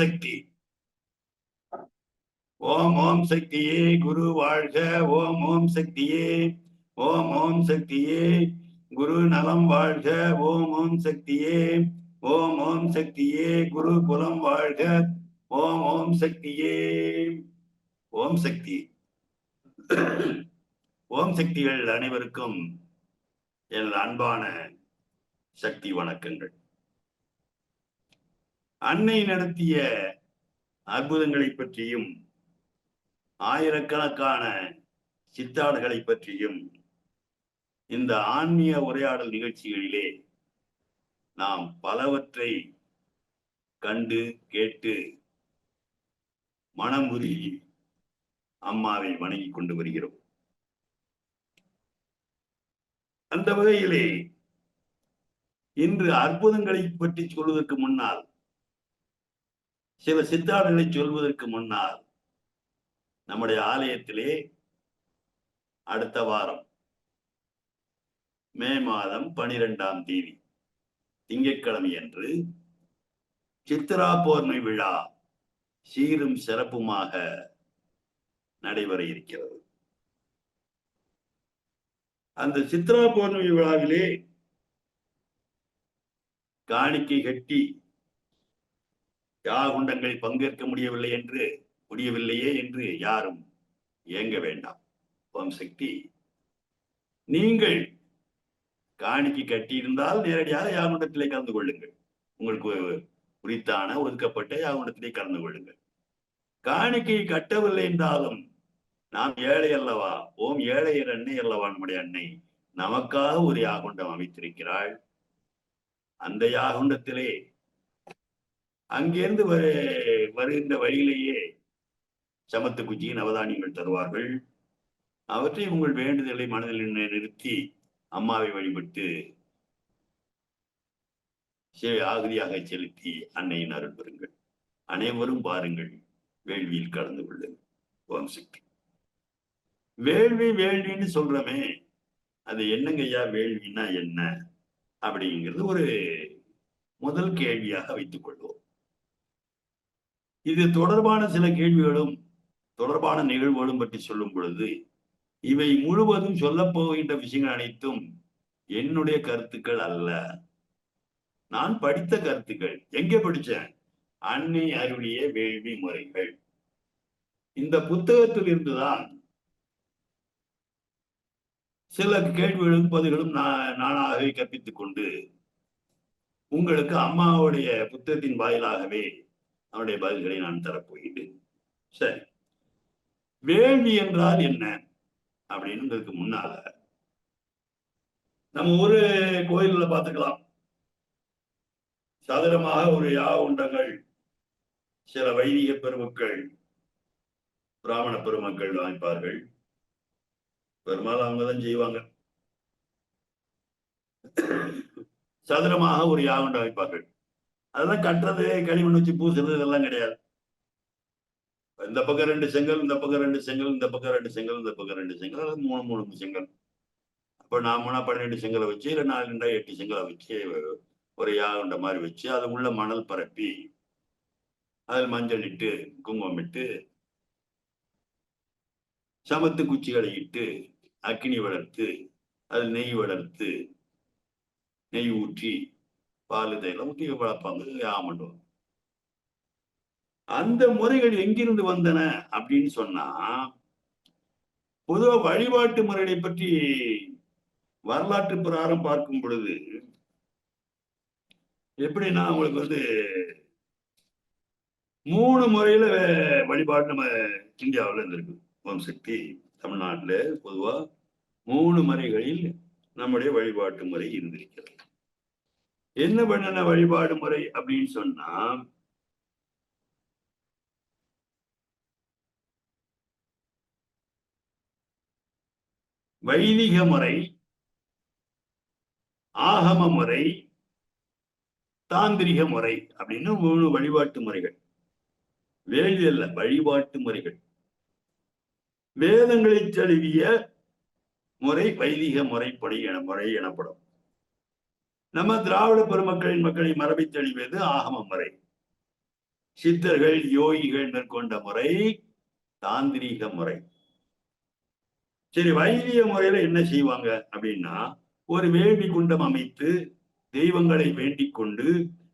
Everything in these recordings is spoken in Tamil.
சக்தி. ஓம் ஓம் சக்தியே குரு வாழ்க. ஓம் ஓம் சக்தியே ஓம் ஓம் சக்தியே குரு நலம் வாழ்க. ஓம் ஓம் சக்தியே ஓம் ஓம் சக்தியே குரு குலம் வாழ்க. ஓம் ஓம் சக்தியே ஓம் சக்தி. ஓம் சக்திகள் அனைவருக்கும் என் அன்பான சக்தி வணக்கங்கள். அன்னை நடத்திய அற்புதங்களை பற்றியும் ஆயிரக்கணக்கான சித்தாடுகளை பற்றியும் இந்த ஆன்மீக உரையாடல் நிகழ்ச்சிகளிலே நாம் பலவற்றை கண்டு கேட்டு மனம் உருகி அம்மாவை வணங்கி கொண்டு வருகிறோம். அந்த வகையிலே இன்று அற்புதங்களை பற்றி சொல்வதற்கு முன்னால் சில சித்தாந்தங்களை சொல்வதற்கு முன்னால் நம்முடைய ஆலயத்திலே அடுத்த வாரம் மே மாதம் பனிரெண்டாம் தேதி திங்கட்கிழமை அன்று சித்ரா பௌர்ணமி விழா சீரும் சிறப்புமாக நடைபெற இருக்கிறது. அந்த சித்ரா பௌர்ணமி விழாவிலே காணிக்கை கட்டி யாகுண்டங்களில் பங்கேற்க முடியவில்லை என்று முடியவில்லையே என்று யாரும் ஏங்க வேண்டாம். ஓம் சக்தி. நீங்கள் காணிக்கு கட்டியிருந்தால் நேரடியாக யாகுண்டத்திலே கலந்து கொள்ளுங்கள். உங்களுக்கு குறித்தான ஒதுக்கப்பட்ட யாகுண்டத்திலே கலந்து கொள்ளுங்கள். காணிக்கை கட்டவில்லை என்றாலும் நாம் ஏழை அல்லவா? ஓம் ஏழையர் அன்னை அல்லவா நம்முடைய அன்னை? நமக்காக ஒரு யாகுண்டம் அமைத்திருக்கிறாள். அந்த யாகுண்டத்திலே அங்கிருந்து வரு வருகின்ற வழியிலேயே சமத்து குச்சியின் அவதானியங்கள் தருவார்கள். அவற்றை உங்கள் வேண்டுதலை மனதில் நிறுத்தி அம்மாவை வழிபட்டு ஆகுதியாக செலுத்தி அன்னையின் அருள் பெறுங்கள். அனைவரும் பாருங்கள் வேள்வியில் கலந்து கொள்ளுங்கள். ஓம் சக்தி. வேள்வி வேள்வின்னு சொல்றமே அது என்னங்கய்யா வேள்வின்னா என்ன? அப்படிங்கிறது ஒரு முதல் கேள்வியாக வைத்துக் கொள்வோம். இது தொடர்பான சில கேள்விகளும் தொடர்பான நிகழ்வுகளும் பற்றி சொல்லும் பொழுது இவை முழுவதும் சொல்ல போகின்ற விஷயங்கள் அனைத்தும் என்னுடைய கருத்துக்கள் அல்ல. நான் படித்த கருத்துக்கள் எங்கே படிச்சேன் அன்னை அருளிய வேள்வி முறைகள். இந்த புத்தகத்தில் இருந்துதான் சில கேள்விகளும் பதில்களும் நான் நானாகவே கற்பித்துக் கொண்டு உங்களுக்கு அம்மாவுடைய புத்தகத்தின் வாயிலாகவே அவனுடைய பதில்களை நான் தரப்போகின்றேன். சரி. வேள்வி என்றால் என்ன? அப்படின்றதுக்கு முன்னால நம்ம ஒரு கோயில்ல பார்த்துக்கலாம். சதுரமாக ஒரு யாவுண்டங்கள் சில வைதிக பெருமக்கள் பிராமண பெருமக்கள் அமைப்பார்கள் பெரும்பாலும் அவங்கதான் செய்வாங்க. சதுரமாக ஒரு யாவுண்டம் அமைப்பார்கள் அதெல்லாம் கட்டுறது களிமண் வச்சு பூசுறது இதெல்லாம் கிடையாது. இந்த பக்கம் ரெண்டு செங்கல் இந்த பக்கம் ரெண்டு செங்கல் இந்த பக்கம் ரெண்டு செங்கல் இந்த பக்கம் ரெண்டு செங்கல் அது மூணு மூணு செங்கல். அப்போ நான் மூணா பன்னெண்டு செங்கலை வச்சு இல்லை நாலு ரெண்டா எட்டு செங்கலை வச்சு ஒரு யாகண்ட மாதிரி வச்சு அது உள்ள மணல் பரப்பி அதில் மஞ்சள் இட்டு குங்குமம் இட்டு சமத்து குச்சிகளை இட்டு அக்கினி வளர்த்து அதில் நெய் வளர்த்து நெய் ஊற்றி பால் முக்கிய ஊற்றி வளர்ப்பாங்க அந்த முறைகள் எங்கிருந்து வந்தன அப்படின்னு சொன்னா பொதுவா வழிபாட்டு முறைகளை பற்றி வரலாற்று பிரகாரம் பார்க்கும் பொழுது எப்படின்னா உங்களுக்கு வந்து மூணு முறையில வழிபாடு நம்ம இந்தியாவில் இருந்திருக்கு. ஓம் சக்தி தமிழ்நாட்டில் பொதுவா மூணு முறைகளில் நம்முடைய வழிபாட்டு முறை இருந்திருக்கிறது. என்ன பண்ணன வழிபாடு முறை அப்படின்னு சொன்னா வைதிக முறை ஆகம முறை தாந்திரிக முறை அப்படின்னு மூணு வழிபாட்டு முறைகள். வேள்வி அல்ல வழிபாட்டு முறைகள். வேதங்களை தழுவிய முறை வைதிக முறைப்படி என முறை எனப்படும். நம்ம திராவிட பெருமக்களின் மக்களை மரபை தெளிவது ஆகம முறை சித்தர்கள் யோகிகள் மேற்கொண்ட முறை தாந்திரீக முறை. சரி வைத்திய முறையில என்ன செய்வாங்க அப்படின்னா ஒரு வேள்வி குண்டம் அமைத்து தெய்வங்களை வேண்டிக் கொண்டு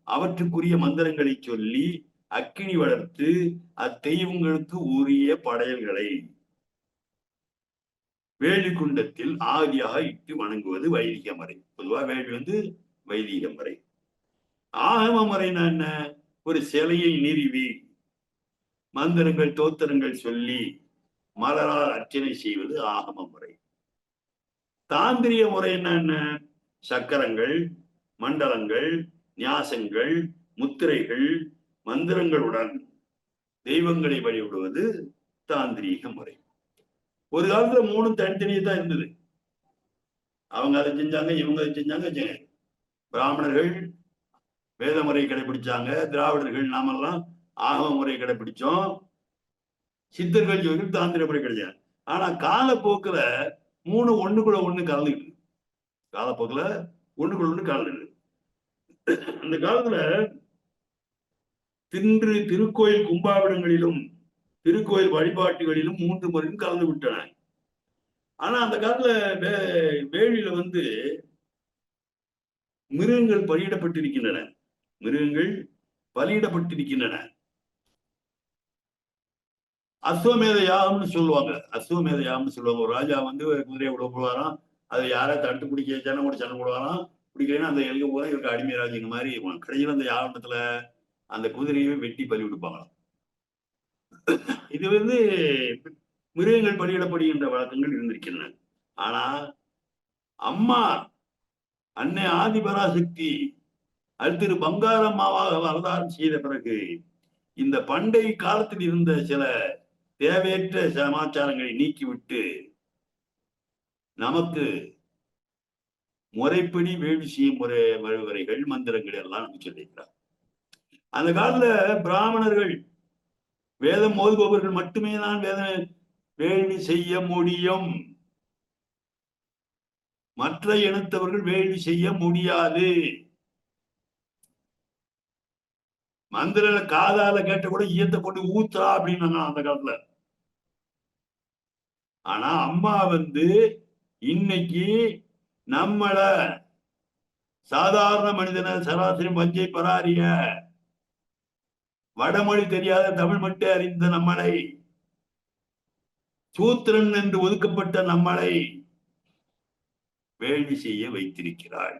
அவற்றுக்குரிய மந்திரங்களை சொல்லி அக்கினி வளர்த்து அத்தெய்வங்களுக்கு உரிய படையல்களை வேள்வி குண்டத்தில் ஆதியாக இட்டு வணங்குவது வைதிக முறை. பொதுவா வேள்வி வந்து வைதீகம் முறை ஆகம முறைனா என்ன? ஒரு சிலையை நிறுவி மந்திரங்கள் தோத்திரங்கள் சொல்லி மலரால் அர்ச்சனை செய்வது ஆகம முறை தாந்திரிய முறை என்ன சக்கரங்கள் மண்டலங்கள் நியாசங்கள் முத்திரைகள் மந்திரங்களுடன் தெய்வங்களை வழிபடுவது தாந்திரீக முறை. ஒரு காலத்துல மூணு தனித்தனியே தான் இருந்தது. அவங்க அதை செஞ்சாங்க இவங்க அதை செஞ்சாங்க பிராமணர்கள் வேத முறை கடைபிடிச்சாங்க திராவிடர்கள் நாமெல்லாம் ஆகம முறை கடைபிடிச்சோம். சித்தர்கள் ஜோதிகள் தாந்திர முறை கிடையாது ஆனா காலப்போக்குல மூணு ஒண்ணுக்குள்ள ஒண்ணு கலந்துக்கிட்டு காலப்போக்குல ஒண்ணுக்குள்ள ஒண்ணு கலந்துக்கிட்டு அந்த காலத்துல தின்று திருக்கோயில் கும்பாவிடங்களிலும் திருக்கோயில் வழிபாட்டுகளிலும் மூன்று முறையும் கலந்து விட்டன ஆனா அந்த காலத்துல வே- வேலியில வந்து மிருகங்கள் பலியிடப்பட்டிருக்கின்றன. மிருகங்கள் பலியிடப்பட்டிருக்கின்றன. அஸ்வமேத யாகம்னு சொல்லுவாங்க. அஸ்வமேத யாகம்னு சொல்லுவாங்க. ஒரு ராஜா வந்து ஒரு குதிரையை விட போவாராம் அதை யாரை தட்டு பிடிக்க சண்டை கூட சண்டை போடுவாராம். பிடிக்கலைன்னா அந்த எழுத போதும் இவருக்கு அடிமை ராஜ்யங்க மாதிரி கடைசியில் அந்த யாகத்துல அந்த குதிரையை வெட்டி பலி விடுப்பாங்களாம் இது வந்து மிருகங்கள் பலியிடப்படுகின்ற வழக்கங்கள் இருந்திருக்கின்றன. ஆனா அம்மா அன்னை ஆதிபராசக்தி அடுத்து பங்காரம்மாவாக வரதாரம் செய்த பிறகு இந்த பண்டை காலத்தில் இருந்த சில தேவையற்ற சமாச்சாரங்களை நீக்கிவிட்டு நமக்கு முறைப்படி வேலி செய்யும் முறை வழிமுறைகள் மந்திரங்கள் எல்லாம் நமக்கு சொல்லியிருக்கிறார். அந்த காலத்துல பிராமணர்கள் வேதம் ஓதுபவர்கள் மட்டுமே தான் வேத வேள்வி செய்ய முடியும். மற்ற இனத்தவர்கள் வேள்வி செய்ய முடியாது. மந்திர காதால கேட்ட கூட ஈயத்தை கொண்டு ஊத்துறா அப்படின்னு அந்த காலத்துல. ஆனா அம்மா வந்து இன்னைக்கு நம்மள சாதாரண மனிதன சராசரி மஞ்சை பராரிய வடமொழி தெரியாத தமிழ் மட்டும் அறிந்த நம்மளை சூத்திரன் என்று ஒதுக்கப்பட்ட நம்மளை வேள்வி செய்ய வைத்திருக்கிறாள்.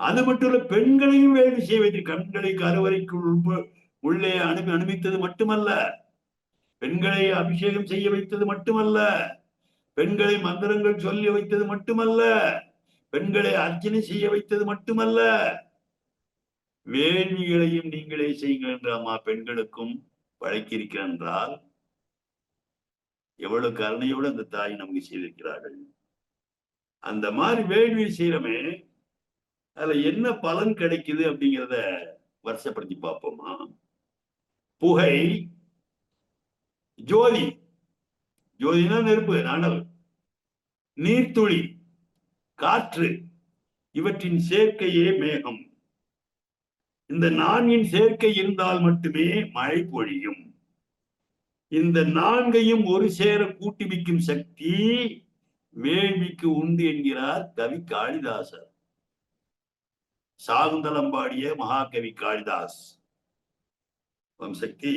அது மட்டும் இல்ல பெண்களையும் வேள்வி செய்ய வைத்து கண்களை கருவறைக்குள் உள்ளே அனுப்பி அனுமித்தது மட்டுமல்ல. பெண்களை அபிஷேகம் செய்ய வைத்தது மட்டுமல்ல. பெண்களை மந்திரங்கள் சொல்லி வைத்தது மட்டுமல்ல. பெண்களை அர்ச்சனை செய்ய வைத்தது மட்டுமல்ல. வேள்விகளையும் நீங்களே செய்யுங்கள் என்று அம்மா பெண்களுக்கும் பழக்கியிருக்கிறார் என்றால் எவ்வளவு கருணையோடு அந்த தாய் நமக்கு செய்திருக்கிறார்கள். அந்த மாதிரி வேள்வி செய்யறமே அதுல என்ன பலன் கிடைக்குது அப்படிங்கிறத வருஷப்படுத்தி பார்ப்போமா? புகை ஜோதி. ஜோதினா நெருப்பு அனல் நீர்த்துளி காற்று. இவற்றின் சேர்க்கையே மேகம். இந்த நான்கின் சேர்க்கை இருந்தால் மட்டுமே மழை பொழியும். இந்த நான்கையும் ஒரு சேர கூட்டுவிக்கும் சக்தி வேள்விக்கு உண்டு என்கிறார் கவி காளிதாசர். சாகுந்தலம் பாடிய மகாகவி காளிதாஸ் சக்தி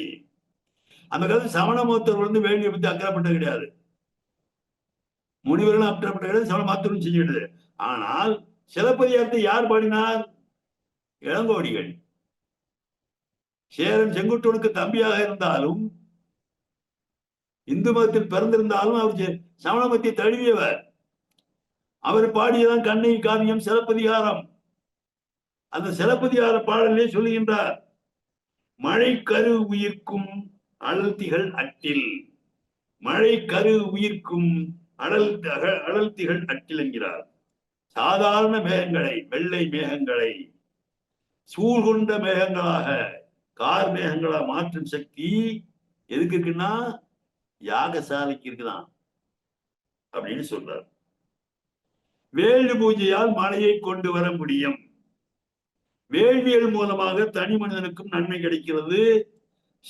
அந்த காலத்து சமண மோத்தர்கள் வந்து வேள்வியை பத்தி அக்கறைப்பட்டது கிடையாது முனிவர்களும் அக்கறைப்பட்ட கிடையாது சமண மாத்தரும் செஞ்சுக்கிட்டது. ஆனால் சிலப்பதிகாரத்தை யார் பாடினார்? இளங்கோடிகள். சேரன் செங்குட்டுவனுக்கு தம்பியாக இருந்தாலும் இந்து மதத்தில் பிறந்திருந்தாலும் அவர் சமண மதத்தை தழுவியவர். அவர் பாடியதான் கண்ணை காவியம் சிலப்பதிகாரம். அந்த சிலப்பதிகார பாடலே சொல்லுகின்றார் மழை கரு உயிர்க்கும் அழல்திகள் அட்டில். மழை கரு உயிர்க்கும் அடல் அடல்திகள் அட்டில் என்கிறார். சாதாரண மேகங்களை வெள்ளை மேகங்களை சூழ்கொண்ட மேகங்களாக கார் மேகங்களா மாற்றும் சக்தி எதுக்கு இருக்குன்னா யாகசாலைக்கு இருக்குதான் அப்படின்னு சொல்றார். வேள்வி பூஜையால் மழையை கொண்டு வர முடியும். வேள்வியல் மூலமாக தனி மனிதனுக்கும் நன்மை கிடைக்கிறது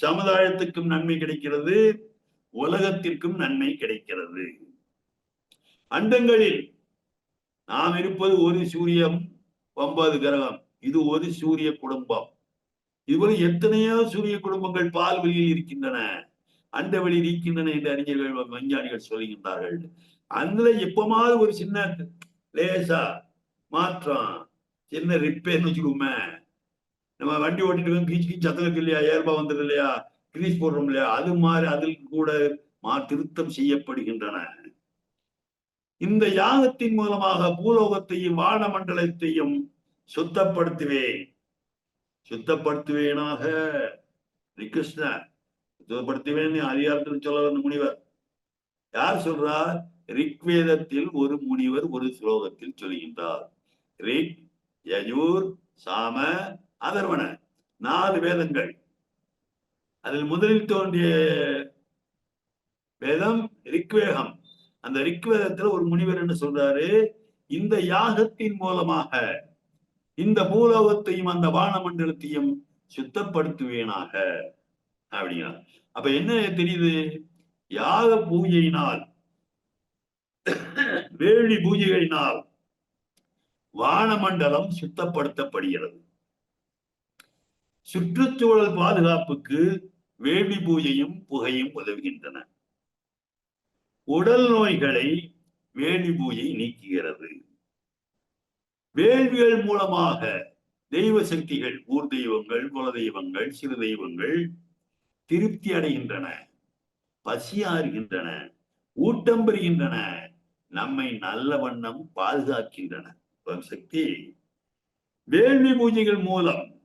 சமுதாயத்துக்கும் நன்மை கிடைக்கிறது உலகத்திற்கும் நன்மை கிடைக்கிறது. அண்டங்களில் நாம் இருப்பது ஒரு சூரியம் ஒன்பது கிரகம். இது ஒரு சூரிய குடும்பம். இதுபோல எத்தனையோ சூரிய குடும்பங்கள் பால்வெளியில் இருக்கின்றன. அந்த வழி இருக்கின்றன என்று அறிஞர்கள் விஞ்ஞானிகள் சொல்கின்றார்கள். அதுல எப்பமாவது ஒரு சின்ன லேசா மாற்றம் சின்ன ரிப்பேர்னு வச்சுக்கோமே. நம்ம வண்டி ஓட்டிட்டு கீச்சு கீச்சு சத்தம் இருக்கு இல்லையா ஏற்பா வந்துடு இல்லையா கிரீஸ் போடுறோம் இல்லையா அது மாதிரி அதில் கூட மா திருத்தம் செய்யப்படுகின்றன. இந்த யாகத்தின் மூலமாக பூலோகத்தையும் வானமண்டலத்தையும் சுத்தப்படுத்துவேன். சுத்தப்படுத்துவேனாக. கிருஷ்ண சுத்தப்படுத்துவேன் அதிகாரத்தில் சொல்ல வந்த முனிவர். யார் சொல்றார்? ரிக்வேதத்தில் ஒரு முனிவர் ஒரு ஸ்லோகத்தில் சொல்கின்றார். ரிக் யஜூர் சாம அதர்வன. நாலு வேதங்கள். அதில் முதலில் தோன்றிய வேதம் ரிக்வேகம். அந்த ரிக்வேதத்துல ஒரு முனிவர் என்ன சொல்றாரு? இந்த யாகத்தின் மூலமாக இந்த பூலோகத்தையும் அந்த வானமண்டலத்தையும் சுத்தப்படுத்துவேனாக. அப்படிங்கிறார் அப்ப என்ன தெரியுது? யாக பூஜையினால் வேலி பூஜைகளினால் வானமண்டலம் சுத்தப்படுத்தப்படுகிறது. சுற்றுச்சூழல் பாதுகாப்புக்கு வேள்வி பூஜையும் புகையும் உதவுகின்றன. உடல் நோய்களை வேள்வி பூஜை நீக்குகிறது. வேள்விகள் மூலமாக தெய்வ சக்திகள் ஊர் தெய்வங்கள் குல தெய்வங்கள் சிறு தெய்வங்கள் திருப்தி அடைகின்றன பசியாறுகின்றன ஊட்டம் பெறுகின்றன நம்மை நல்ல வண்ணம் பாதுகாக்கின்றன. சக்தி. வேள்வி பூஜைகள் மூலம்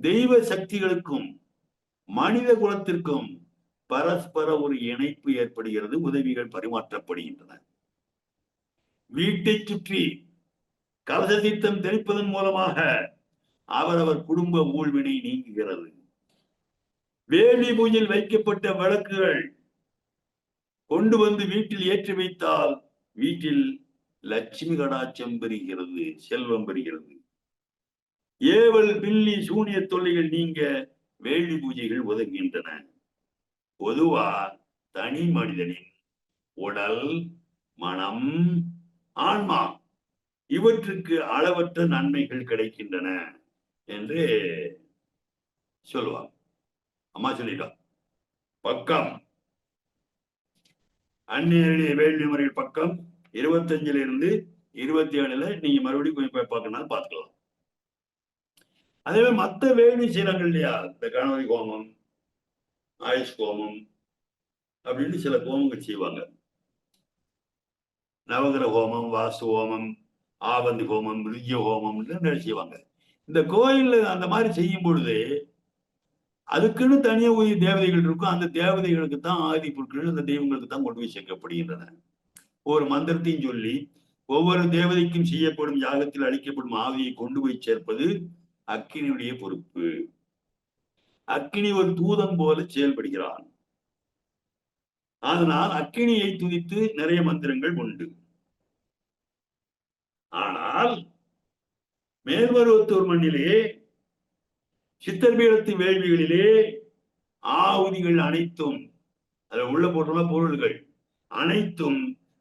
தெய்வ சக்திகளுக்கும் மனித குலத்திற்கும் பரஸ்பர ஒரு இணைப்பு ஏற்படுகிறது உதவிகள் பரிமாற்றப்படுகின்றன. வீட்டை சுற்றி கலச தீர்த்தம் தெளிப்பதன் மூலமாக அவரவர் குடும்ப ஊழ்வினை நீங்குகிறது. வேலி பூஜையில் வைக்கப்பட்ட விளக்குகள் கொண்டு வந்து வீட்டில் ஏற்றி வைத்தால் வீட்டில் லட்சுமி கடாட்சம் பெறுகிறது செல்வம் பெறுகிறது. ஏவல் பில்லி சூனிய தொல்லைகள் நீங்க வேள்வி பூஜைகள் உதவுகின்றன பொதுவா தனி மனிதனின் உடல் மனம் ஆன்மா இவற்றுக்கு அளவற்ற நன்மைகள் கிடைக்கின்றன என்று சொல்லுவாங்க. அம்மா சொல்லிட்டோம் பக்கம். அந்நிய வேள்வி முறையில் பக்கம். இருபத்தஞ்சுல இருந்து இருபத்தி ஏழுல நீங்க மறுபடியும் கொஞ்சம் போய் பார்க்கணும் பார்த்துக்கலாம். அதே மாதிரி மற்ற வேள்வி சீனங்கள் இல்லையா? இந்த கணவரி கோமம் ஆயுஷ் கோமம் அப்படின்னு சில கோமங்கள் செய்வாங்க. நவகிர ஹோமம் வாசு ஹோமம் ஆபந்தி ஹோமம் ருஜ்ய ஹோமம் செய்வாங்க. இந்த கோயில்ல அந்த மாதிரி செய்யும் பொழுது அதுக்குன்னு தனியாக உயிர் தேவதைகள் இருக்கும் அந்த தேவதைகளுக்கு தான் ஆதி பொருட்கள் அந்த தெய்வங்களுக்கு தான் கொண்டு போய் சேர்க்கப்படுகின்றன. ஒரு மந்திரத்தையும் சொல்லி ஒவ்வொரு தேவதைக்கும் செய்யப்படும் யாகத்தில் அளிக்கப்படும் ஆவியை கொண்டு போய் சேர்ப்பது அக்கினியுடைய பொறுப்பு. அக்கினி ஒரு தூதம் போல செயல்படுகிறான். அதனால் அக்கினியை துதித்து நிறைய மந்திரங்கள் உண்டு. ஆனால் மேல்மருவத்தூர் மண்ணிலே சித்தர்பீடத்து வேள்விகளிலே ஆவுதிகள் அனைத்தும் அதில் உள்ள போட்டுள்ள பொருள்கள் அனைத்தும்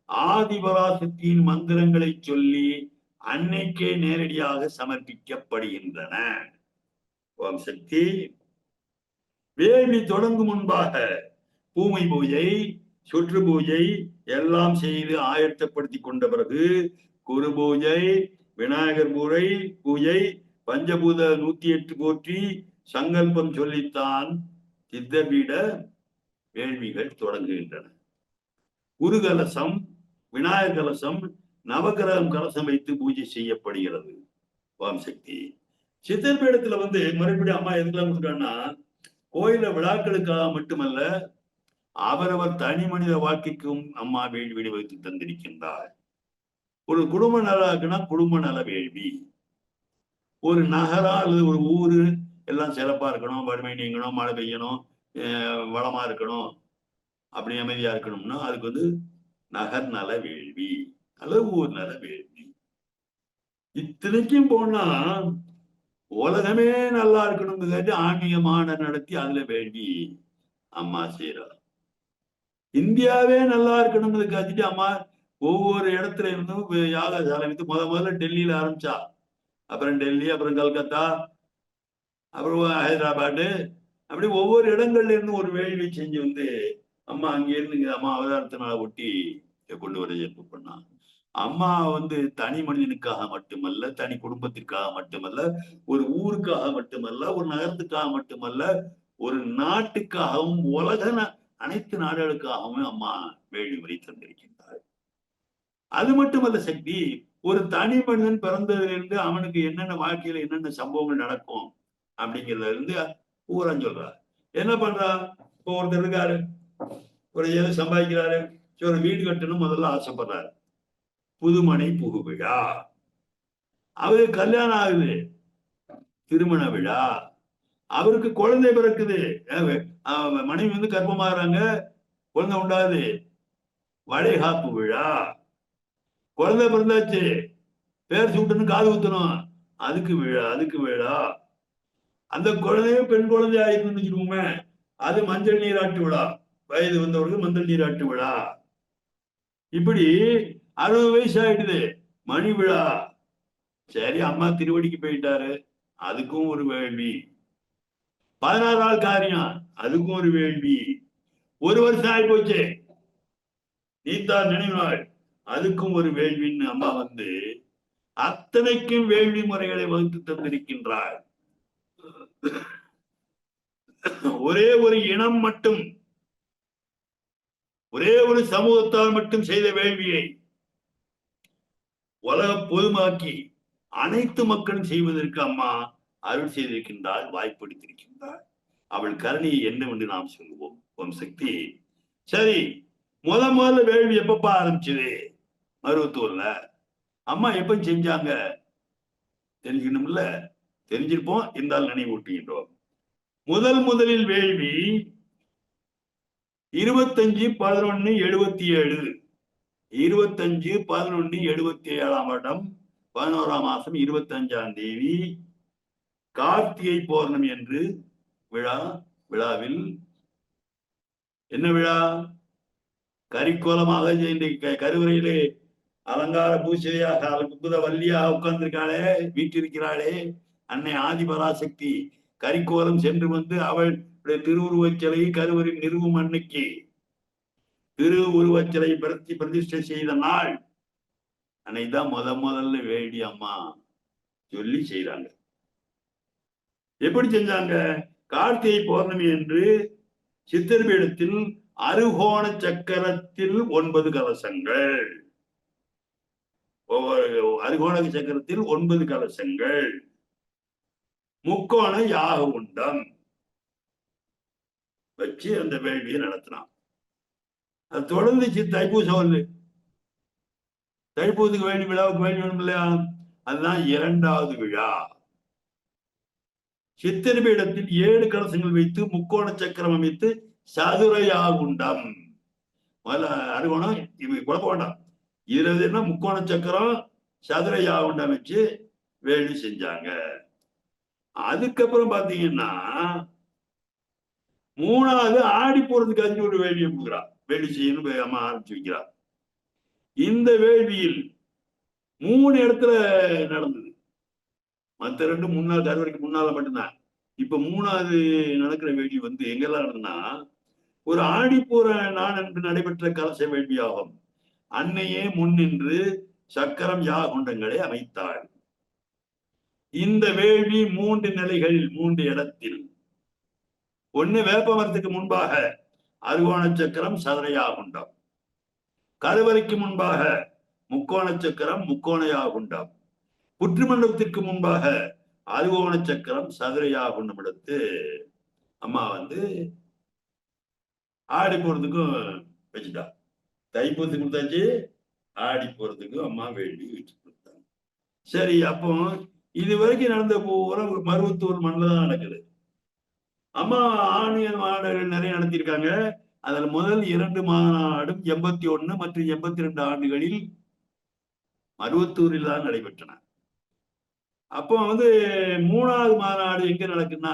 ஆதிபராசக்தியின் மந்திரங்களை சொல்லி அன்னைக்கே நேரடியாக சமர்ப்பிக்கப்படுகின்றன. ஓம் சக்தி. வேள்வி தொடங்கும் முன்பாக பூமை பூஜை சுற்று பூஜை எல்லாம் செய்து ஆயத்தப்படுத்தி கொண்ட பிறகு குரு பூஜை விநாயகர் பூரை பூஜை பஞ்சபூத நூத்தி எட்டு போற்றி சங்கல்பம் சொல்லித்தான் சித்தபீட வேள்விகள் தொடங்குகின்றன. குரு கலசம் விநாயகர் கலசம் நவகிரகம் கலசம் வைத்து பூஜை செய்யப்படுகிறது. வாம் சக்தி. சித்தர் பீடத்துல வந்து மறுபடியும் அம்மா எதுக்கெல்லாம் கொடுக்குறாங்கன்னா கோயில விழாக்களுக்காக மட்டுமல்ல அவரவர் தனி மனித வாழ்க்கைக்கும் அம்மா வேள்வி வைத்து தந்திருக்கின்றார். ஒரு குடும்ப நலாக்குன்னா குடும்ப நல வேள்வி. ஒரு நகரா அல்லது ஒரு ஊரு எல்லாம் சிறப்பா இருக்கணும் வறுமை நீங்கணும் மழை பெய்யணும் வளமா இருக்கணும் அப்படி அமைதியா இருக்கணும்னா அதுக்கு வந்து நகர் நல வேள்வி அல்லது ஊர் நல வேள்வி இத்தனைக்கும் போனா உலகமே நல்லா இருக்கணும்னு கேட்டு ஆன்மீகமான நடத்தி அதுல வேண்டி அம்மா செய்யறார் இந்தியாவே நல்லா இருக்கணும்னு காத்திட்டு அம்மா ஒவ்வொரு இடத்துல இருந்தும் யாகசாலை வைத்து முத முதல்ல டெல்லியில ஆரம்பிச்சா அப்புறம் டெல்லி அப்புறம் கல்கத்தா அப்புறம் ஹைதராபாடு. அப்படி ஒவ்வொரு இடங்கள்ல இருந்து ஒரு வேள்வி செஞ்சு வந்து அம்மா அங்கே இருந்து இங்க அம்மா அவதாரத்தினால ஒட்டி கொண்டு வர ஏற்பு பண்ணா அம்மா வந்து தனி மனிதனுக்காக மட்டுமல்ல தனி குடும்பத்திற்காக மட்டுமல்ல ஒரு ஊருக்காக மட்டுமல்ல ஒரு நகரத்துக்காக மட்டுமல்ல ஒரு நாட்டுக்காகவும் உலக அனைத்து நாடுகளுக்காகவும் அம்மா வேள்வி முறை தந்திருக்கின்றார் அது மட்டுமல்ல சக்தி ஒரு தனி மனிதன் பிறந்ததுலேருந்து அவனுக்கு என்னென்ன வாழ்க்கையில என்னென்ன சம்பவங்கள் நடக்கும் அப்படிங்கிறதுல இருந்து ஊரா சொல்றா என்ன பண்றா? இப்போ ஒருத்தர் இருக்காரு. ஒரு ஏதோ சம்பாதிக்கிறாரு. சரி, ஒரு வீடு கட்டணும் முதல்ல ஆசைப்படுறாரு. புதுமனை புகு விழா அவரு கல்யாணம் ஆகுது. திருமண விழா. அவருக்கு குழந்தை பிறக்குது. மனைவி வந்து கர்ப்பமாகறாங்க. குழந்தை உண்டாது வளைகாப்பு விழா. குழந்தை பிறந்தாச்சு. பேர் சூட்டுன்னு காது ஊத்தணும் அதுக்கு விழா அதுக்கு விழா அந்த குழந்தையும் பெண் குழந்தை ஆயிருக்குன்னு வச்சுக்கோங்க அது மஞ்சள் நீராட்டு விழா. வயது வந்தவர்களுக்கு மஞ்சள் நீராட்டு விழா. இப்படி அறுபது வயசு ஆயிடுது. மணி விழா. சரி அம்மா திருவடிக்கு போயிட்டாரு. அதுக்கும் ஒரு வேள்வி. பதினாறு நாள் காரியம். அதுக்கும் ஒரு வேள்வி. ஒரு வருஷம் ஆகி போச்சு நீத்தார் நினைவு நாள். அதுக்கும் ஒரு வேள்வின்னு அம்மா வந்து அத்தனைக்கும் வேள்வி முறைகளை வகுத்து தந்திருக்கின்றார். ஒரே ஒரு இனம் மட்டும் ஒரே ஒரு சமூகத்தால் மட்டும் செய்த வேள்வியை உலக பொதுமாக்கி அனைத்து மக்களும் செய்வதற்கு அம்மா அருள் செய்திருக்கின்றாள் வாய்ப்படுத்திருக்கின்றார் அவள் கருணையை என்னவென்று நாம் சொல்லுவோம். ஓம் சக்தி. சரி முத முதல்ல வேள்வி எப்பப்பா ஆரம்பிச்சது? மருவத்தூர்ல அம்மா எப்ப செஞ்சாங்க? தெரிஞ்சுக்கணும்ல? தெரிஞ்சிருப்போம். இருந்தால் நினைவூட்டுகின்றோம் முதல் முதலில் வேள்வி இருபத்தஞ்சு பதினொன்னு எழுபத்தி ஏழு இருபத்தஞ்சு பதினொன்னு எழுபத்தி ஏழாம் வருடம் பதினோராம் மாசம் இருபத்தஞ்சாம் தேதி கார்த்திகை பௌர்ணமி என்று விழா விழாவில் என்ன விழா? கரிக்கோலமாக இன்றைக்கு கருவறையிலே அலங்கார பூசையாக அற்புத வள்ளியாக உட்கார்ந்திருக்காளே வீட்டிருக்கிறாளே அன்னை ஆதிபராசக்தி கரிக்கோலம் சென்று வந்து அவள் திருவுருவச் சிலையை கருவரின் நிறுவும் அன்னைக்கு திரு உருவச் சிலை பிரதி பிரதிஷ்டை செய்த நாள். அன்னைக்குதான் முத முதல்ல வேடி அம்மா சொல்லி செய்றாங்க. எப்படி செஞ்சாங்க? கார்த்திகை பௌர்ணமி என்று சித்தர் பீடத்தில் அருகோண சக்கரத்தில் ஒன்பது கலசங்கள். ஒவ்வொரு அருகோண சக்கரத்தில் ஒன்பது கலசங்கள். முக்கோண யாக உண்டம் வச்சு அந்த வேள்வியை நடத்தினான். அது தொடர்ந்து சி- தைப்பூசம் தைப்பூசுக்கு தைப்பூசத்துக்கு வேண்டி விழாவுக்கு வேண்டி வேணும் இல்லையா? அதுதான் இரண்டாவது விழா. சித்திர பீடத்தில் ஏழு கலசங்கள் வைத்து முக்கோண சக்கரம் அமைத்து சதுரையாகுண்டம் முதல்ல அருகோணம் இவங்க குழப்ப வேண்டாம். இருபதுன்னா என்ன முக்கோண சக்கரம் சதுர உண்டம் வேலி வேள்வி செஞ்சாங்க. அதுக்கப்புறம் பாத்தீங்கன்னா மூணாவது ஆடி போறதுக்கு அஞ்சு ஒரு வேள்வியை கொடுக்குறா. வேள்வி செய்யணும் அம்மா ஆரம்பிச்சு வைக்கிறா. இந்த வேள்வியில் மூணு இடத்துல நடந்தது. மத்த ரெண்டு முன்னாள் கருவறைக்கு முன்னால மட்டும்தான். இப்ப மூணாவது நடக்கிற வேள்வி வந்து எங்கெல்லாம் நடந்ததுன்னா ஒரு ஆடிப்பூர நாள் என்று நடைபெற்ற கலச வேள்வியாகும். அன்னையே முன்னின்று சக்கரம் யாகுண்டங்களை அமைத்தாள். இந்த வேள்வி மூன்று நிலைகளில் மூன்று இடத்தில். ஒண்ணு வேப்பமரத்துக்கு முன்பாக அருகோண சக்கரம் சதுரையாகுண்டம் கருவறைக்கு முன்பாக முக்கோண சக்கரம் முக்கோணையாகுண்டம் புற்று மண்டபத்திற்கு முன்பாக அருகோண சக்கரம் சதுரையாகுண்டம் எடுத்து அம்மா வந்து ஆடி போறதுக்கும் வச்சுட்டா. தைப்பூசி கொடுத்தாச்சு ஆடி போறதுக்கு அம்மா வேண்டி வச்சு கொடுத்தாங்க. சரி அப்போ இது வரைக்கும் நடந்த பூரா மருவத்தூர் மண்ணில் தான் நடக்குது. அம்மா ஆணைய மாநாடுகள் நிறைய நடத்தியிருக்காங்க. அதில் முதல் இரண்டு மாநாடும் எண்பத்தி ஒன்று மற்றும் எண்பத்தி ரெண்டு ஆண்டுகளில் மருவத்தூரில் தான் நடைபெற்றன. அப்போ வந்து மூணாவது மாநாடு எங்க நடக்குன்னா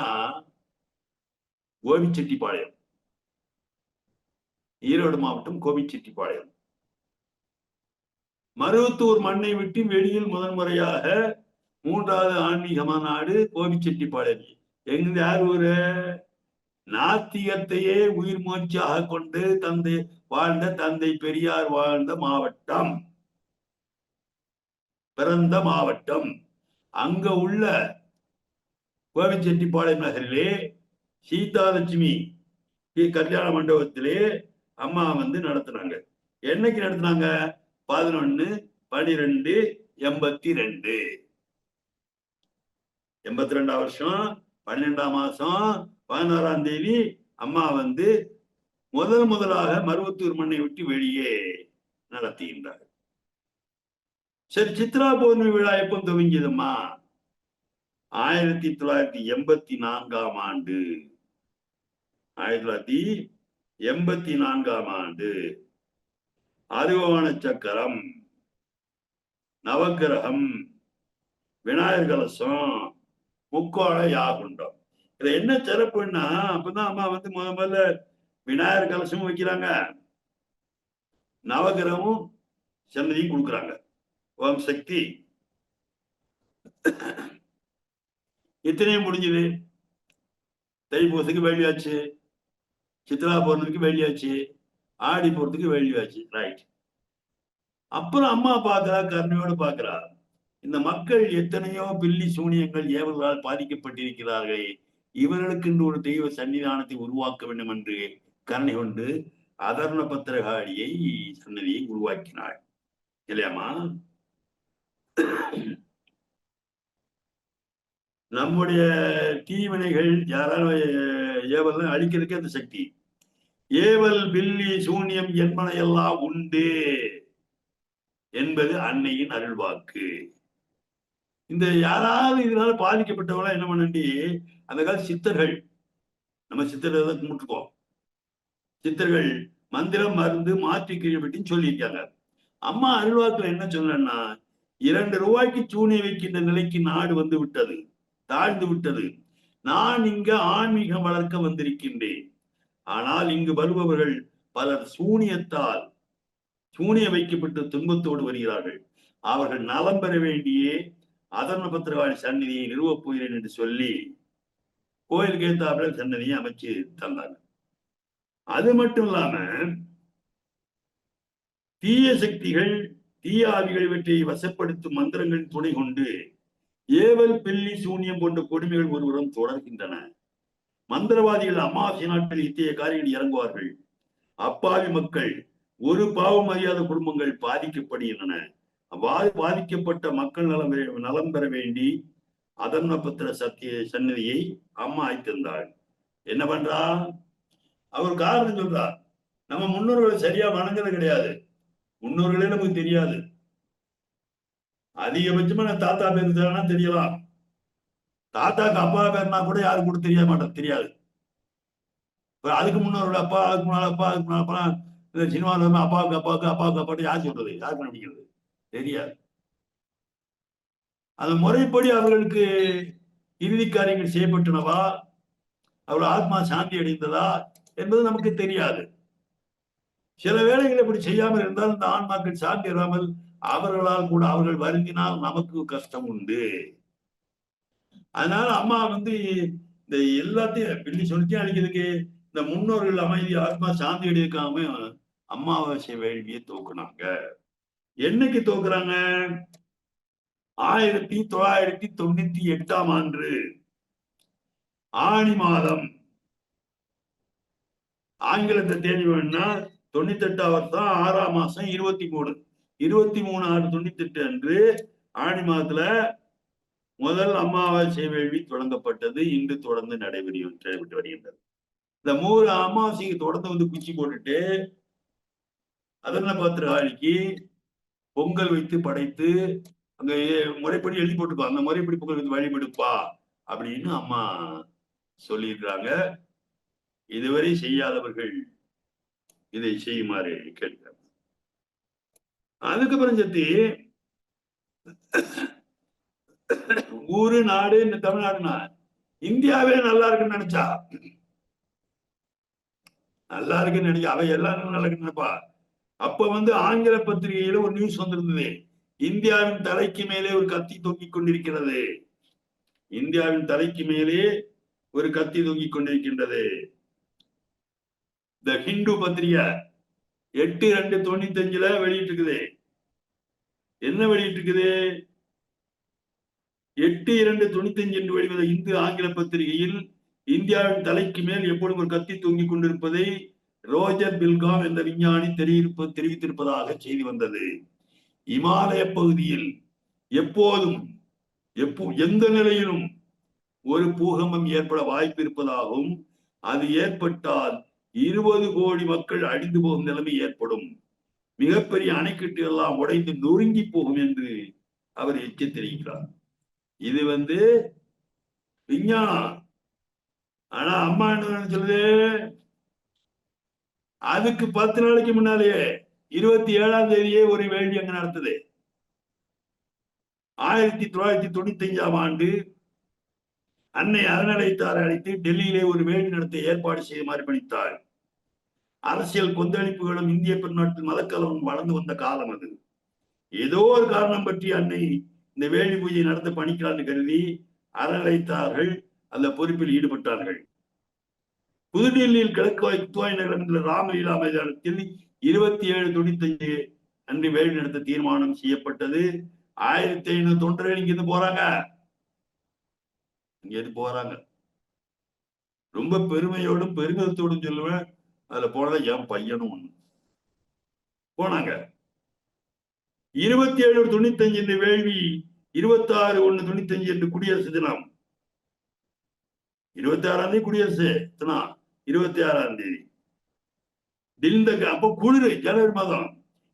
கோபிச்செட்டிப்பாளையம். ஈரோடு மாவட்டம் கோபிச்செட்டிப்பாளையம். மருவத்தூர் மண்ணை விட்டு வெளியில் முதன்முறையாக மூன்றாவது ஆன்மீக மாநாடு கோபிச்செட்டிப்பாளையம். எங்க யார் ஊரு? நாத்திகத்தையே உயிர் மூச்சாக கொண்டு தந்தை வாழ்ந்த தந்தை பெரியார் வாழ்ந்த மாவட்டம். பிறந்த மாவட்டம். அங்க உள்ள கோபிச்செட்டிப்பாளையம் நகரிலே சீதாலட்சுமி கல்யாண மண்டபத்திலே அம்மா வந்து நடத்துனாங்க. என்னைக்கு நடத்துனாங்க? பதினொன்னு பனிரெண்டு எண்பத்தி ரெண்டு எண்பத்தி ரெண்டாம் வருஷம் பன்னெண்டாம் மாசம் பதினாறாம் தேதி அம்மா வந்து முதல் முதலாக மருவத்தூர் மண்ணை விட்டு வெளியே நடத்துகின்றார் சரி சித்ரா பௌர்ணமி விழா எப்போ துவங்கியதும்மா? ஆயிரத்தி தொள்ளாயிரத்தி எண்பத்தி நான்காம் ஆண்டு. ஆயிரத்தி தொள்ளாயிரத்தி எண்பத்தி நான்காம் ஆண்டு அருவமான சக்கரம் நவக்கிரகம் விநாயகர் கலசம் முக்கோண யாகுண்டம் இதுல என்ன சிறப்புன்னா அப்பதான் அம்மா வந்து முத முதல்ல விநாயகர் கலசமும் வைக்கிறாங்க. நவகிரகமும் சன்னதியும் கொடுக்குறாங்க. ஓம் சக்தி. இத்தனையும் முடிஞ்சது. தைப்பூசத்துக்கு வேண்டியாச்சு. சித்ரா பௌர்ணமிக்கு வேலியாச்சு ஆடி போறதுக்கு வேலியாச்சு ரைட் அப்புறம் அம்மா பார்க்கறா கருணையோடு பார்க்கறா. இந்த மக்கள் எத்தனையோ பில்லி சூனியங்கள் ஏவல்களால் பாதிக்கப்பட்டிருக்கிறார்கள். இவர்களுக்கு என்று ஒரு தெய்வ சன்னிதானத்தை உருவாக்க வேண்டும் என்று கருணை கொண்டு அதர்ண பத்திரகாளியை சன்னதியை உருவாக்கினாள். இல்லையாமா நம்முடைய தீவினைகள் யாராலும் ஏவல் அழிக்கிறதுக்கே அந்த சக்தி. ஏவல் பில்லி சூன்யம் என்பன எல்லாம் உண்டு என்பது அன்னையின் அருள்வாக்கு. இந்த யாராவது இதனால பாதிக்கப்பட்டவங்களா என்ன பண்ணி அந்த கால சித்தர்கள் நம்ம சித்தர்கள் தான் கும்பிட்டுருக்கோம். சித்தர்கள் மந்திரம் மருந்து மாற்றி கிழிப்பட்டின்னு சொல்லியிருக்காங்க. அம்மா அருள்வாக்குல என்ன சொல்லணும்னா இரண்டு ரூபாய்க்கு சூனிய வைக்கின்ற நிலைக்கு நாடு வந்து விட்டது தாழ்ந்து விட்டது. நான் இங்க ஆன்மீகம் வளர்க்க வந்திருக்கின்றேன். ஆனால் இங்கு வருபவர்கள் பலர் சூனியத்தால் சூனிய வைக்கப்பட்டு துன்பத்தோடு வருகிறார்கள். அவர்கள் நலம் பெற வேண்டியே அதர்ம பத்திரவாளி சன்னதியை நிறுவப் போகிறேன் என்று சொல்லி கோயில் ஏத்தாப்புல சன்னதியை அமைச்சு தந்தாங்க அது மட்டும் இல்லாம தீய சக்திகள் தீய ஆவிகள் இவற்றை வசப்படுத்தும் மந்திரங்களின் துணை கொண்டு ஏவல் பெல்லி சூன்யம் போன்ற கொடுமைகள் ஒருவரும் தொடர்கின்றன. மந்திரவாதிகள் அமாவாசை நாட்கள் இத்தகைய காரியங்கள் இறங்குவார்கள். அப்பாவி மக்கள் ஒரு பாவம் அறியாத குடும்பங்கள் பாதிக்கப்படுகின்றன. அவ்வாறு பாதிக்கப்பட்ட மக்கள் நலம் நலம் பெற வேண்டி அதர்மபத்திர சத்திய சன்னதியை அம்மா அழைத்திருந்தாள் என்ன பண்றா அவர் காரணம் சொல்றார். நம்ம முன்னோர்களை சரியா வணங்குறது கிடையாது. முன்னோர்களே நமக்கு தெரியாது. அதிகபட்சமா நான் தாத்தா பேர் தெரியாதுன்னா தெரியலாம் தாத்தாக்கு அப்பா பேர்னா கூட யாரும் கூட தெரிய மாட்டேன் தெரியாது. அதுக்கு முன்னோர்கள் அப்பா அதுக்கு முன்னாள் அப்பா அதுக்கு முன்னாள் அப்பா இந்த சினிமாவில் அப்பாவுக்கு அப்பாவுக்கு அப்பாவுக்கு அப்பாட்டு யார் சொல்றது? யார் கண்டுபிடிக்கிறது? தெரியாது. அந்த முறைப்படி அவர்களுக்கு இறுதி காரியங்கள் செய்யப்பட்டனவா? அவர்கள் ஆத்மா சாந்தி அடைந்ததா என்பது நமக்கு தெரியாது. சில வேளைகள் இப்படி செய்யாமல் இருந்தால் இந்த ஆன்மாக்கள் சாந்தி இல்லாமல் அவர்களால் கூட அவர்கள் வருந்தினால் நமக்கு கஷ்டம் உண்டு அதனால அம்மா வந்து இந்த எல்லாத்தையும் பிள்ளை சொல்லிச்சே அழிக்கிறதுக்கு இந்த முன்னோர்கள் அமைதி ஆத்மா சாந்தி அடைக்காம அமாவாசை வேள்வியை தூக்குனாங்க. என்னைக்கு தோக்குறாங்க? ஆயிரத்தி தொள்ளாயிரத்தி தொண்ணூத்தி எட்டாம் ஆண்டு. ஆணி மாதம். ஆங்கிலத்தை தேடி வேணும்னா தொண்ணூத்தி எட்டாம் வருஷம் ஆறாம் மாசம் இருபத்தி மூணு. இருபத்தி மூணு ஆறு தொண்ணூத்தி எட்டு அன்று ஆணி மாதத்துல முதல் அமாவாசை வேள்வி தொடங்கப்பட்டது இன்று தொடர்ந்து நடைபெறும் நடைபெற்று வருகின்றது. இந்த மூணு அமாவாசைக்கு தொடர்ந்து வந்து குச்சி போட்டுட்டு அதர்ண பத்திரகாளிக்கு பொங்கல் வைத்து படைத்து அங்க முறைப்படி எழுதி போட்டுப்பா அந்த முறைப்படி பொங்கல் வைத்து வழிபடுப்பா அப்படின்னு அம்மா சொல்லியிருக்கிறாங்க இதுவரை செய்யாதவர்கள் இதை செய்யுமாறு கேட்க அதுக்கப்புறம் சத்தி ஊரு நாடு இந்த தமிழ்நாடுனா இந்தியாவே நல்லா இருக்குன்னு நினைச்சா நல்லா இருக்குன்னு நினைச்சா அவ எல்லாரும் நல்லா இருக்குன்னு நினைப்பா. அப்ப வந்து ஆங்கில பத்திரிகையில ஒரு நியூஸ் வந்திருந்தது. இந்தியாவின் தலைக்கு மேலே ஒரு கத்தி தொங்கிக் கொண்டிருக்கிறது. இந்தியாவின் தலைக்கு மேலே ஒரு கத்தி தொங்கிக் கொண்டிருக்கின்றது. த ஹிந்து பத்திரிகை. எட்டு ரெண்டு தொண்ணூத்தி அஞ்சுல வெளியிட்டு இருக்குது என்ன வெளியிட்டு இருக்குது எட்டு இரண்டு தொண்ணூத்தி அஞ்சு என்று வெளிவந்த இந்து ஆங்கில பத்திரிகையில் இந்தியாவின் தலைக்கு மேல் எப்பொழுதும் ஒரு கத்தி தூங்கிக் கொண்டிருப்பதை ரோஜர் பில்காம் என்ற விஞ்ஞானி தெரிவிப்ப தெரிவித்திருப்பதாக செய்தி வந்தது. இமாலய பகுதியில் எப்போதும் எப்போ எந்த நிலையிலும் ஒரு பூகம்பம் ஏற்பட வாய்ப்பு இருப்பதாகவும் அது ஏற்பட்டால் இருபது கோடி மக்கள் அழிந்து போகும் நிலைமை ஏற்படும். மிகப்பெரிய அணைக்கட்டு எல்லாம் உடைந்து நொறுங்கி போகும் என்று அவர் எச்சரித்திருக்கிறார் இது வந்து விஞ்ஞானம். ஆனா அம்மா என்ன சொல்லுது? அதுக்கு பத்து நாளைக்கு முன்னாலேயே இருபத்தி ஏழாம் தேதியே ஒரு வேள்வி அங்க நடத்துது ஆயிரத்தி தொள்ளாயிரத்தி தொண்ணூத்தி அஞ்சாம் ஆண்டு அன்னை அறநிலையத்தார் அழைத்து டெல்லியிலே ஒரு வேலை நடத்த ஏற்பாடு செய்யுமாறு பணித்தார் அரசியல் கொந்தளிப்புகளும் இந்திய பெருநாட்டில் மதக்கலவம் வளர்ந்து வந்த காலம் அது. ஏதோ ஒரு காரணம் பற்றி அன்னை இந்த வேலி பூஜை நடத்த பணிக்கிறான்னு கருதி அறநிலைத்தார்கள் அந்த பொறுப்பில் ஈடுபட்டார்கள். புதுடில்லியில் கிழக்கு வாய் குத்துவாய் நகரம் என்ற ராமலீலா மைதானத்தில் இருபத்தி ஏழு தொண்ணூத்தஞ்சு அன்று வேலை நடத்த தீர்மானம் செய்யப்பட்டது. ஆயிரத்தி ஐநூறு தொண்டர்கள் இங்கிருந்து போறாங்க. இங்கிருந்து போறாங்க? ரொம்ப பெருமையோடும் பெருமிதத்தோடும் சொல்லுவேன். அதுல போனதா என் பையனும் ஒண்ணு. போனாங்க. இருபத்தி ஏழு தொண்ணூத்தஞ்சு இந்த வேள்வி இருபத்தி ஆறு ஒண்ணு தொண்ணூத்தஞ்சு என்று குடியரசு தினம். இருபத்தி ஆறாம் தேதி குடியரசு தினம். இருபத்தி ஆறாம் தேதி இந்த அப்ப குளிர் ஜனவரி மாதம்.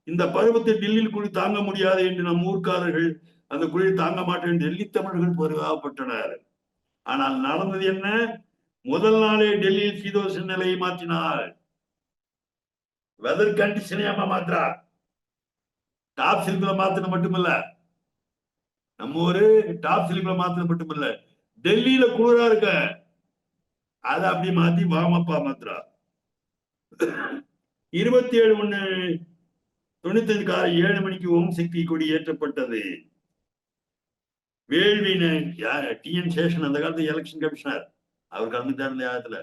இந்த பருவத்தை டெல்லியில் குளிர் தாங்க முடியாது என்று நம் ஊர்க்காரர்கள் அந்த குளிர் தாங்க மாட்டேன் டெல்லி தமிழர்கள் பருவாப்பட்டனர் ஆனால் நடந்தது என்ன? முதல் நாளே டெல்லியில் சீதோஷ நிலையை மாற்றினார் வெதர் கண்டிஷனே அம்மா மாத்திரா டாப் சிலிப்ல மாத்தின மட்டுமல்ல. நம்ம ஒரு டாப் சிலிப்ல மாத்தின மட்டுமல்ல. டெல்லியில குளிரா இருக்க. அதை அப்படி மாத்தி வாமப்பா மாத்திரா இருபத்தி ஏழு ஒண்ணு தொண்ணூத்தி அஞ்சு காலை ஏழு மணிக்கு ஓம் சக்தி கொடி ஏற்றப்பட்டது. வேள்வின்னு டி என் சேஷன் அந்த காலத்து எலெக்ஷன் கமிஷனர். அவர் கலந்துட்டார் இந்த யாகத்துல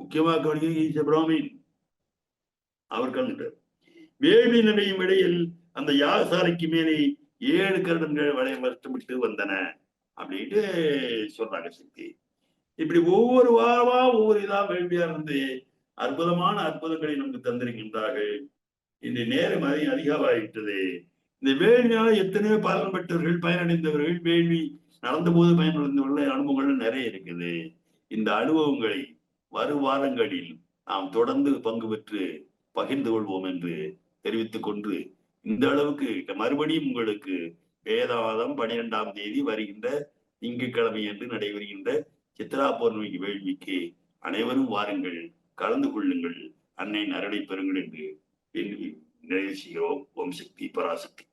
முக்கியமா கவனிக்க பிராமின் அவர் கலந்துட்டார். வேள்வி நிலையும் இடையில் அந்த யாகசாலைக்கு மேலே ஏழு கருடன்கள் வளைய வருத்தமிட்டு வந்தன அப்படின்ட்டு சொல்றாங்க சக்தி. இப்படி ஒவ்வொரு வாரமா ஒவ்வொரு இதா வேள்வியா இருந்து அற்புதமான அற்புதங்களை நமக்கு தந்திருக்கின்றார்கள். இன்று நேரம் அதிகம் அதிகமாகிட்டது இந்த வேள்வினால எத்தனையோ பலன் பெற்றவர்கள் பயனடைந்தவர்கள் வேள்வி நடந்த போது பயனடைந்தவர்கள் அனுபவங்கள் நிறைய இருக்குது. இந்த அனுபவங்களை வருவாரங்களில் நாம் தொடர்ந்து பங்கு பெற்று பகிர்ந்து கொள்வோம் என்று தெரிவித்துக் கொண்டு இந்த அளவுக்கு மறுபடியும் உங்களுக்கு வேதாவாதம் பனிரெண்டாம் தேதி வருகின்ற திங்கட்கிழமை என்று நடைபெறுகின்ற சித்ரா பௌர்ணமிக்கு வேள்விக்கு அனைவரும் வாருங்கள் கலந்து கொள்ளுங்கள். அன்னை அருளை பெறுங்கள் என்று நிறைவு செய்கிறோம் ஓம் சக்தி பராசக்தி